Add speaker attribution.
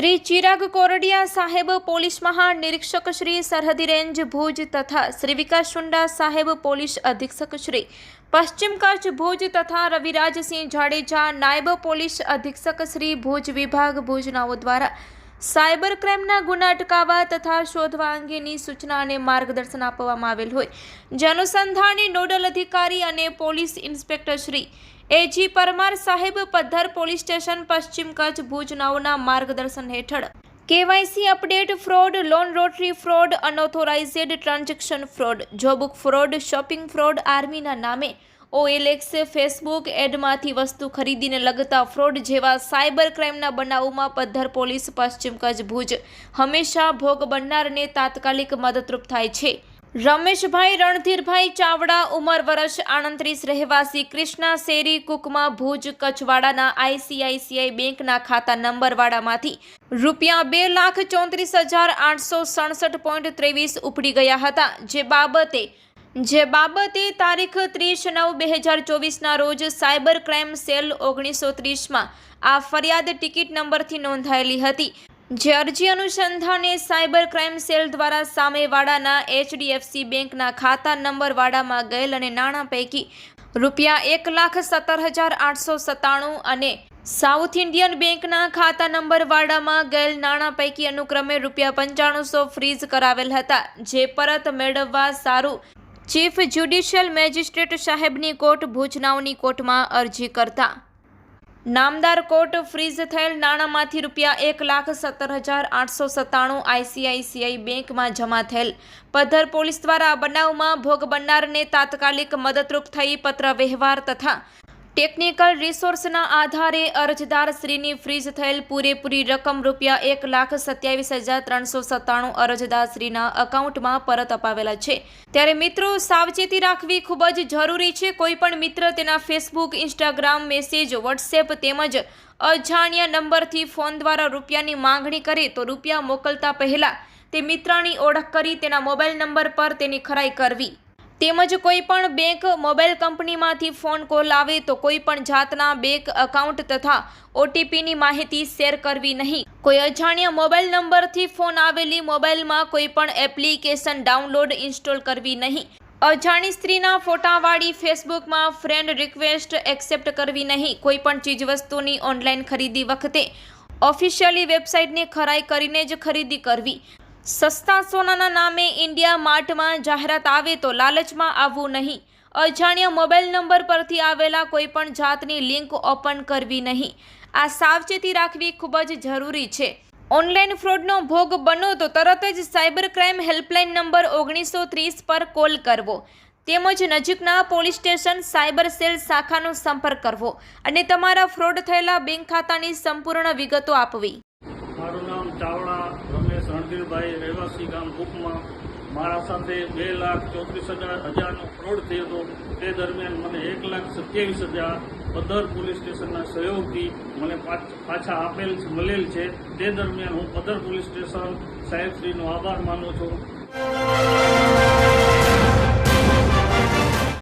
Speaker 1: શ્રી ચિરાગ કોરડિયા સાહેબ, પોલીસ મહાનિરીક્ષક શ્રી સરહદી રેન્જ ભુજ તથા શ્રી વિકાસ શુંડા સાહેબ, પોલીસ અધિક્ષક શ્રી પશ્ચિમ કચ્છ ભુજ તથા રવિરાજસિંહ જાડેજા, નાયબ પોલીસ અધિક્ષક શ્રી ભુજ વિભાગ ભુજનાઓ દ્વારા સાયબર ક્રાઇમના ગુના અટકાવવા તથા શોધવા અંગેની સૂચના અને માર્ગદર્શન આપવામાં આવેલ હોય. જે અનુસંધાને નોડલ અધિકારી અને police inspector Shri A G Parmar સાહેબ પદ્ધર પોલીસ સ્ટેશન પશ્ચિમ કચ્છ ભુજ નાઓના માર્ગદર્શન હેઠળ. KYC update fraud, loan rotary fraud, અનઓથોરાઇઝેડ transaction fraud, જોબુક ફ્રોડ, શોપિંગ ફ્રોડ, આર્મીના નામે ઓએલએક્સ ફેસબુક એડમાંથી વસ્તુ ખરીદીને લગતા ફ્રોડ જેવા સાયબર ક્રાઇમના બનાવોમાં પદ્ધર પોલીસ, પશ્ચિમ કચ્છ ભુજ. હંમેશા ભોગ બનનારને તાત્કાલિક મદદરૂપ થાય છે. રમેશભાઈ રણધીરભાઈ ચાવડા ઉંમર વર્ષ આણત્રીસ, રહેવાસી કૃષ્ણા શેરી, કુકમાં ભુજ, કચ્છવાડાના આઈસીઆઈસીઆઈ બેંકના ખાતા નંબરવાળામાંથી રૂપિયા બે લાખ ચોત્રીસ હજાર આઠસો સડસઠ પોઈન્ટ ત્રેવીસ ઉપડી ગયા હતા, જે બાબતે જે બાબતે તારીખ ત્રીસ નવ બે હજાર ચોવીસના રોજ સાયબર ક્રાઇમ સેલ ઓગણીસો ત્રીસમાં આ ફરિયાદ ટિકિટ નંબરથી નોંધાયેલી હતી, જે અરજી અનુસંધાને સાયબર ક્રાઇમ સેલ દ્વારા સામેવાડાના એચડીએફસી બેંકના ખાતા નંબરવાળામાં ગયેલ અને નાણાં પૈકી રૂપિયા એક લાખ સત્તર હજાર આઠસો સત્તાણું અને સાઉથ ઇન્ડિયન બેંકના ખાતા નંબરવાળામાં ગયેલ નાણાં પૈકી અનુક્રમે રૂપિયા પંચાણુંસો ફ્રીઝ કરાવેલ હતા, જે પરત મેળવવા સારું ચીફ જ્યુડિશિયલ મેજિસ્ટ્રેટ સાહેબની કોર્ટ ભુજનાવની કોર્ટમાં અરજી કરતા. નામદાર કોર્ટ ફ્રીઝ થયેલ નાણાંમાંથી રૂપિયા એક લાખ સત્તર હજાર આઠસો સત્તાણું આઈસીઆઈસીઆઈ બેંકમાં જમા થયેલ. પધ્ધર પોલીસ દ્વારા બનાવમાં ભોગ બનનારને તાત્કાલિક મદદરૂપ થઈ પત્ર વ્યવહાર તથા ટેકનિકલ રિસોર્સના આધારે અરજદાર શ્રીની ફ્રીઝ થયેલ પૂરેપૂરી રકમ રૂપિયા એક લાખ સત્યાવીસ હજાર ત્રણસો સત્તાણું અરજદાર શ્રીના અકાઉન્ટમાં પરત અપાવેલા છે. ત્યારે મિત્રો, સાવચેતી રાખવી ખૂબ જ જરૂરી છે. કોઈપણ મિત્ર તેના ફેસબુક ઇન્સ્ટાગ્રામ મેસેજ વોટ્સએપ તેમજ અજાણ્યા નંબરથી ફોન દ્વારા રૂપિયાની માંગણી કરે તો રૂપિયા મોકલતા પહેલાં તે મિત્રની ઓળખ કરી તેના મોબાઈલ નંબર પર તેની ખરાઈ કરવી. તેમજ કોઈ પણ બેંક મોબાઈલ કંપનીમાંથી ફોન કોલ આવે તો કોઈ પણ જાતના બેંક એકાઉન્ટ તથા ઓટીપીની માહિતી શેર કરવી નહીં. કોઈ અજાણ્યા મોબાઈલ નંબરથી ફોન આવેલી મોબાઈલમાં કોઈ પણ એપ્લિકેશન ડાઉનલોડ ઇન્સ્ટોલ કરવી નહીં. અજાણી સ્ત્રીના ફોટાવાળી ફેસબુકમાં ફ્રેન્ડ રિક્વેસ્ટ એક્સેપ્ટ કરવી નહીં. કોઈ પણ ચીજવસ્તુની ઓનલાઈન ખરીદી વખતે. ઓફિશિયલી વેબસાઇટની ખરાઈ કરીને જ ખરીદી કરવી. સસ્તા સોનાના નામે ઇન્ડિયા માર્ટમાં જાહેરાત આવે તો લાલચમાં આવવું નહીં. અજાણ્યા મોબાઈલ નંબર પરથી આવેલા કોઈપણ જાતની લિંક ઓપન કરવી નહીં. આ સાવચેતી રાખવી ખૂબ જ જરૂરી છે. ઓનલાઈન ફ્રોડનો ભોગ બનો તો તરત જ સાયબર ક્રાઇમ હેલ્પલાઇન નંબર ઓગણીસો ત્રીસ પર કોલ કરવો. તેમજ નજીકના પોલીસ સ્ટેશન સાયબર સેલ શાખાનો સંપર્ક કરવો અને તમારા ફ્રોડ થયેલા બેંક ખાતાની સંપૂર્ણ વિગતો આપવી
Speaker 2: મારું નામ ચાવડા રમેશ રણધીરભાઈ રહેવાસી ગામ કુકમાં મારા સાથે બે લાખ ચોત્રીસ હજાર હજારનો ફ્રોડ થયો હતો. તે દરમિયાન મને એક લાખ સત્યાવીસ હજાર પદર પોલીસ સ્ટેશનના સહયોગથી મને પાછા આપેલ મળેલ છે. તે દરમિયાન હું પદર પોલીસ સ્ટેશન સાહેબશ્રીનો આભાર માનું છું.